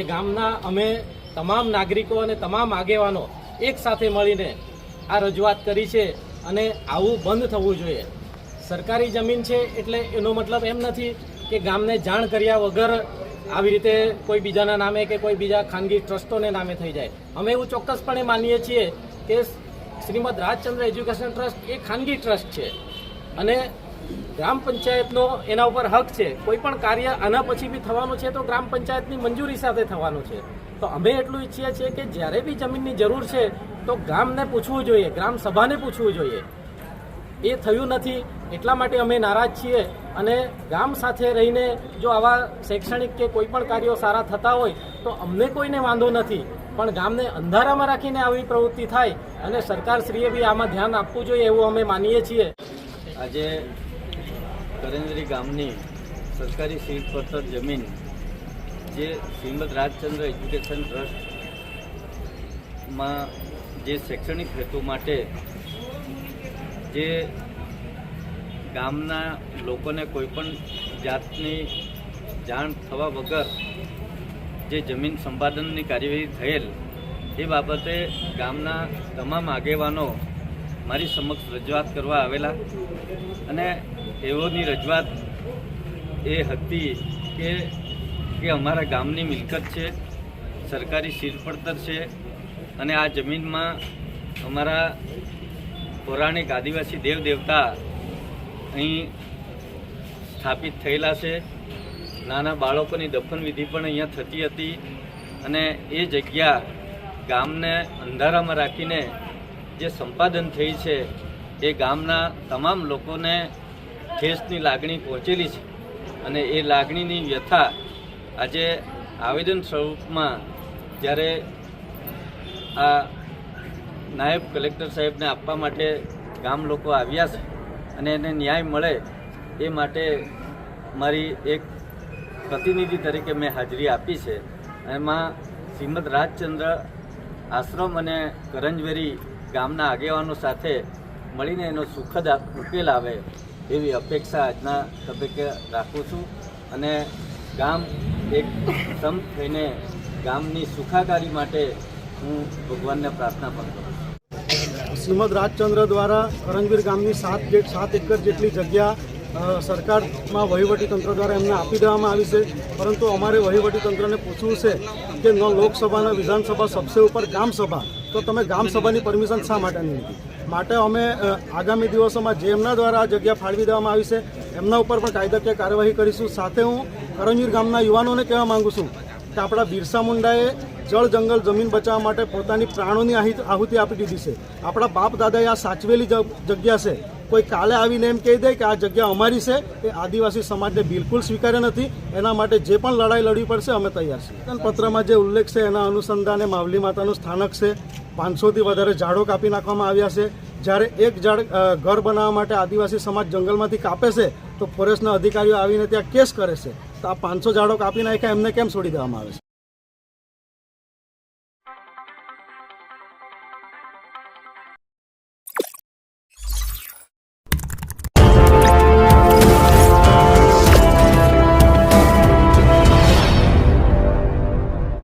કે ગામના અમે તમામ નાગરિકો અને તમામ આગેવાનો એક સાથે મળીને આ રજૂઆત કરી છે અને આવું બંધ થવું જોઈએ. સરકારી જમીન છે એટલે એનો મતલબ એમ નથી કે ગામને જાણ કર્યા વગર આવી રીતે કોઈ બીજાના નામે કે કોઈ બીજા ખાનગી ટ્રસ્ટોને નામે થઈ જાય. અમે એવું ચોક્કસપણે માનીએ છીએ કે શ્રીમદ રાજચંદ્ર એજ્યુકેશન ટ્રસ્ટ એ ખાનગી ટ્રસ્ટ છે. અને ગ્રામ પંચાયતનો એના ઉપર હક છે. કોઈ પણ કાર્ય આના પછી બી થવાનું છે તો ગ્રામ પંચાયતની મંજૂરી સાથે થવાનું છે. તો અમે એટલું ઈચ્છીએ છીએ કે જ્યારે બી જમીનની જરૂર છે તો ગામને પૂછવું જોઈએ, ગ્રામ સભાને પૂછવું જોઈએ. એ થયું નથી. એટલા માટે અમે નારાજ છીએ અને ગામ સાથે રહીને જો આવા શૈક્ષણિક કે કોઈ પણ કાર્યો સારા થતા હોય તો અમને કોઈને વાંધો નથી. પણ ગામને અંધારામાં રાખીને આવી પ્રવૃત્તિ થાય અને સરકારશ્રીએ બી આમાં ધ્યાન આપવું જોઈએ એવું અમે માનીએ છીએ. આજે કરંજરી ગામની સરકારી સીટ પર જમીન જે શ્રીમદ રાજચંદ્ર એજ્યુકેશન ટ્રસ્ટમાં જે શૈક્ષણિક હેતુ માટે જે ગામના લોકોને કોઈપણ જાતની જાણ થવા વગર જે જમીન સંપાદનની કાર્યવાહી થયેલ, એ બાબતે ગામના તમામ આગેવાનો મારી સમક્ષ રજૂઆત કરવા આવેલા અને એઓની રજૂઆત એ હતી કે કે અમારા ગામની મિલકત છે, સરકારી શિરપડતર પડતર છે અને આ જમીનમાં અમારા પૌરાણિક આદિવાસી દેવ દેવતા અહીં સ્થાપિત થયેલા છે. નાના બાળકોની દફન વિધિ પણ અહીંયા થતી હતી અને એ જગ્યા ગામને અંધારામાં રાખીને જે સંપાદન થઈ છે, એ ગામના તમામ લોકોને ઠેસની લાગણી પહોંચેલી છે. અને એ લાગણીની વ્યથા આજે આવેદન સ્વરૂપમાં જ્યારે આ નાયબ કલેક્ટર સાહેબને આપવા માટે ગામ લોકો આવ્યા છે અને એને ન્યાય મળે એ માટે મારી એક પ્રતિનિધિ તરીકે મેં હાજરી આપી છે. એમાં શ્રીમદ રાજચંદ્ર આશ્રમ અને કરંજવેરી ગામના આગેવાનો સાથે મળીને એનો સુખદ ઉકેલ આવે એવી અપેક્ષા આજના તબક્કે રાખું છું. અને ગામ એક સમ થઈને ગામની સુખાકારી માટે હું ભગવાનને પ્રાર્થના પણ કરું શ્રીમદ રાજચંદ્ર દ્વારા કરંજવીર ગામની સાત સાત એકર જેટલી જગ્યા સરકારમાં વહીવટી તંત્ર દ્વારા એમને આપી દેવામાં આવી છે. પરંતુ અમારે વહીવટી તંત્રને પૂછવું છે કે ન લોકસભાના વિધાનસભા સબસે ઉપર ગામ સભા તો તમે ગામ સભાની પરમિશન શા માટે નહીં લીધી? માટે અમે આગામી દિવસોમાં જે એમના દ્વારા આ જગ્યા ફાળવી દેવામાં આવી છે, એમના ઉપર પણ કાયદાકીય કાર્યવાહી કરીશું. સાથે હું કરંજવીર ગામના યુવાનોને કહેવા માંગુ છું કે આપણા બિરસા મુંડાએ જળ જંગલ જમીન બચાવવા માટે પોતાની પ્રાણોની આહી- આહુતિ આપી દીધી છે. આપણા બાપ દાદાએ આ સાચવેલી જગ્યા છે. કોઈ કાલે આવીને એમ કહી દે કે આ જગ્યા અમારી છે એ આદિવાસી સમાજને બિલકુલ સ્વીકાર્ય નથી. એના માટે જે પણ લડાઈ લડવી પડશે, અમે તૈયાર છીએ. પત્રમાં જે ઉલ્લેખ છે, એના અનુસંધાને માવલી માતાનું સ્થાનક છે. પાંચસોથી વધારે ઝાડો કાપી નાખવામાં આવ્યા છે. જ્યારે એક ઝાડ ઘર બનાવવા માટે આદિવાસી સમાજ જંગલમાંથી કાપે છે તો ફોરેસ્ટના અધિકારીઓ આવીને ત્યાં કેસ કરે છે. તો આ પાંચસો ઝાડો કાપી નાખ્યા, એમને કેમ છોડી દેવામાં આવે છે?